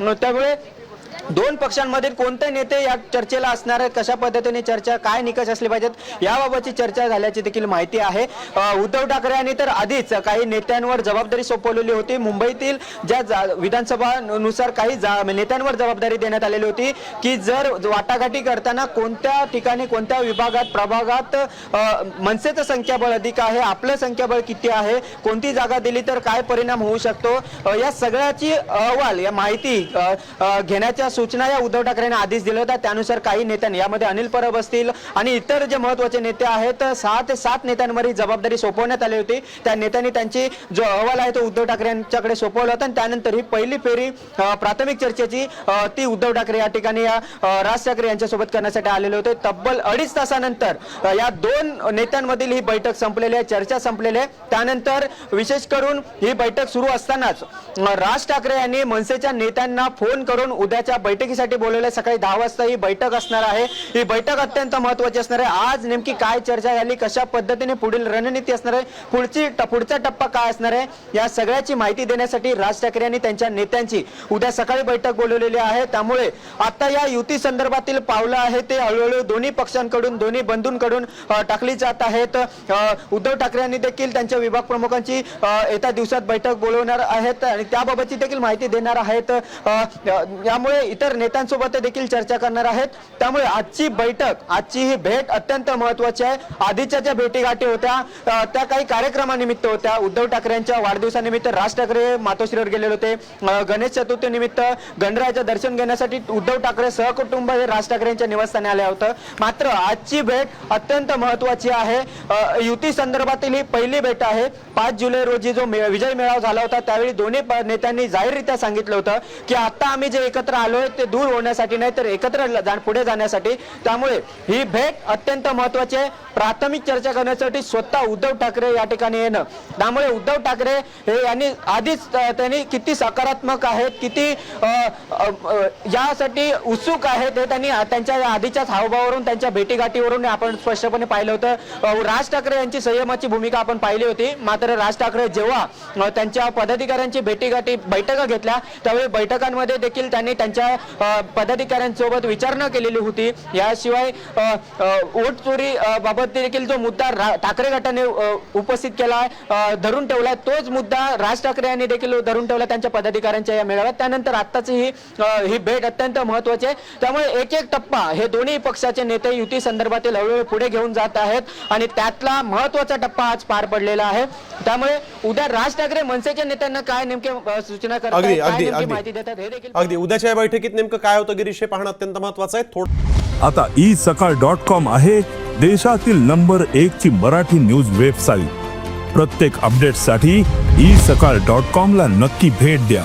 अं, त्यामुळे दोन पक्षांमधील कोणते नेते या चर्चेला असणार आहेत? कशा पद्धतीने चर्चा काय निकष असले पाहिजेत? याबाबतची चर्चा झाल्याची देखील माहिती आहे. उद्धव ठाकरे यांनी तर आधीच काही नेत्यांवर जबाबदारी सोपवलेली होती. मुंबईतील ज्या जा- विधानसभा नुसार काही जा- नेत्यांवर जबाबदारी देण्यात आलेली होती की जर वाटाघाटी करताना कोणत्या ठिकाणी कोणत्या विभागात प्रभागात मनसेचं संख्याबळ अधिक आहे आपलं संख्याबळ किती आहे कोणती जागा दिली तर काय परिणाम होऊ शकतो? या सगळ्याची अहवाल या माहिती घेण्याच्या सूचना या उद्धव ठाकरेने आधीच दिल्या होत्या त्यानुसार काही नेत्यांनी यामध्ये अनिल परब असतील आणि इतर जे महत्त्वाचे नेते आहेत सहा ते सात नेत्यांवर ही जबाबदारी सोपवण्यात आली होती. त्या नेत्यांनी त्यांची जो अहवाल आहे तो उद्धव ठाकरे यांच्याकडे सोपवला होता आणि त्यानंतर ही पहिली फेरी प्राथमिक चर्चेची ती उद्धव ठाकरे या ठिकाणी या राज ठाकरे यांच्यासोबत करण्यासाठी आलेले होते. तब्बल अडीच तासानंतर या दोन नेत्यांमधील ही बैठक संपलेली आहे चर्चा संपलेली आहे. त्यानंतर विशेष करून ही बैठक सुरू असतानाच राज ठाकरे यांनी मनसेच्या नेत्यांना फोन करून उद्याच्या बैठकीसाठी बोलवले. सकाळी दहा वाजता ही बैठक असणार आहे. ही बैठक अत्यंत महत्वाची असणार आहे. आज नेमकी काय चर्चा झाली? कशा पद्धतीने पुढील रणनीती असणार आहे? पुढची पुढचा टप्पा काय असणार आहे? या सगळ्याची माहिती देण्यासाठी राज ठाकरे यांनी त्यांच्या नेत्यांची उद्या सकाळी बैठक बोलवलेली आहे. त्यामुळे आता या युती संदर्भातील पावलं आहे ते हळूहळू दोन्ही पक्षांकडून दोन्ही बंधूंकडून टाकली जात आहेत. उद्धव ठाकरे यांनी देखील त्यांच्या विभाग प्रमुखांची येत्या दिवसात बैठक बोलवणार आहेत आणि त्याबाबतची देखील माहिती देणार आहेत. यामुळे इतर नेत्यांसोबत देखील चर्चा करणार आहेत. त्यामुळे आजची बैठक आजची ही भेट अत्यंत महत्वाची आहे. आधीच्या ज्या भेटीगाठी होत्या त्या काही कार्यक्रमानिमित्त होत्या. उद्धव ठाकरे यांच्या वाढदिवसानिमित्त राज ठाकरे मातोश्रीवर गेलेले होते. गणेश चतुर्थी निमित्त गणरायाचं दर्शन घेण्यासाठी उद्धव ठाकरे सहकुटुंब हे राज ठाकरे यांच्या निवासस्थानी आले होतं. मात्र आजची भेट अत्यंत महत्वाची आहे. युती संदर्भातील ही पहिली भेट आहे. पाच जुलै रोजी जो विजय मेळावा झाला होता त्यावेळी दोन्ही प- नेत्यांनी जाहीररित्या सांगितलं होतं की आता आम्ही जे एकत्र आलोय ते दूर होण्यासाठी नाही तर एकत्र पुढे जाण्यासाठी. त्यामुळे ही भेट अत्यंत महत्वाची आहे. प्राथमिक चर्चा करण्यासाठी स्वतः उद्धव ठाकरे या ठिकाणी येणं. त्यामुळे उद्धव ठाकरे हे यांनी आधीच त्यांनी किती सकारात्मक आहेत किती यासाठी उत्सुक आहेत हे त्यांनी त्यांच्या आधीच्याच हावभावावरून त्यांच्या भेटीगाठीवरून आपण स्पष्टपणे पाहिलं होतं. राज ठाकरे यांची संयमाची भूमिका आपण पाहिली होती. मात्र राज ठाकरे जेव्हा त्यांच्या पदाधिकाऱ्यांची भेटीगाठी बैठका घेतल्या त्यावेळी बैठकांमध्ये देखील त्यांनी त्यांच्या पदाधिकाऱ्यांसोबत विचारणा केलेली होती. याशिवाय वोट चोरी बाबत देखील जो मुद्दा ठाकरे गटाने उपस्थित केला धरून ठेवलाय तोच मुद्दा राज ठाकरे यांनी देखील धरून ठेवला त्यांच्या पदाधिकाऱ्यांच्या या मेळाव्यात. त्यानंतर आत्ताची ही ही भेट अत्यंत महत्वाची आहे. त्यामुळे एक एक टप्पा हे दोन्ही पक्षाचे नेते युती संदर्भातील हळूहळू पुढे घेऊन जात आहेत आणि त्यातला महत्त्वाचा टप्पा आज पार पडलेला आहे. त्यामुळे उद्या राज ठाकरे मनसेच्या नेत्यांना काय नेमके सूचना करतात माहिती देतात हे देखील अगदी. उद्याच्या या बैठकीत नेमकं काय होतं? गिरीश हे पाहणं अत्यंत महत्वाचं आहे. थोडं आता ई सकाळ डॉट कॉम आहे. देशातील नंबर एक ची मराठी न्यूज वेबसाईट. प्रत्येक अपडेटसाठी ई सकाळ डॉट कॉम ला नक्की भेट द्या.